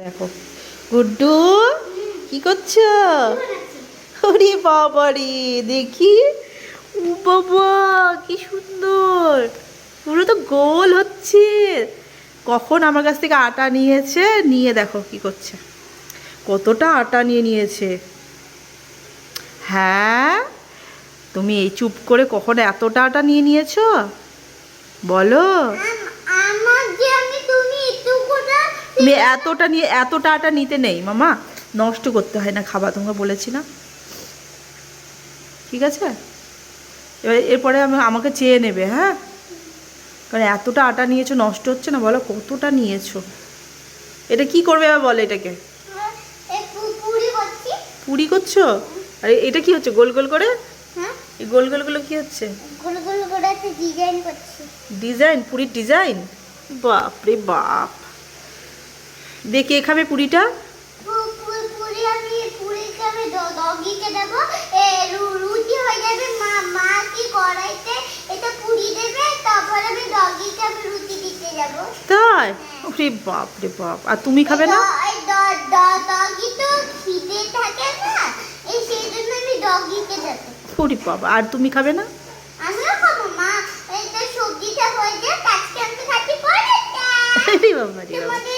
দেখো। গুড্ডু, কি করছ? ওরে বাবারে দেখি। ও বাবা, কি সুন্দর। পুরো তো গোল হচ্ছে। কখন আমার কাছ থেকে আটা নিয়েছে? নিয়ে দেখো কি করছে। কতটা আটা নিয়ে নিয়েছে। হ্যাঁ? তুমি এই চুপ করে কখন এতটা আটা নিয়ে নিয়েছো? বলো আমার যে আমি তুমি একটু করে তুমি এতটা নিয়ে এতটা আটা নিতে নেই মামা। নষ্ট করতে হয় না খাবার তোমাকে বলেছি না ঠিক আছে? এবার এরপরে আমি আমাকে চেয়ে নেবে হ্যাঁ? কারণ এতটা আটা নিয়েছো নষ্ট হচ্ছে না বলো কতটা নিয়েছো? এটা কি করবে এবার বলো এটাকে? পুরি করছ। আর এটা কি হচ্ছে গোল গোল করে? হ্যাঁ। এই গোল গোলগুলো কি হচ্ছে? গোল গোল করে ডিজাইন করছি। ডিজাইন? পুরীর ডিজাইন? বাপ। বাপ দেখে খাবে পুরিটা? হয়ে যাবে। মা মা কি কড়াইতে এটা পুরি দেবে তারপর আমি ডগিকে আমি রুটি দিতে যাব। তাই? রে বাপ রে বাপ। আর তুমি খাবে না? ওরে বাবা আর তুমি খাবে না? হয়ে বাবা রে বাবা।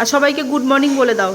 আর সবাইকে গুড মর্নিং বলে দাও।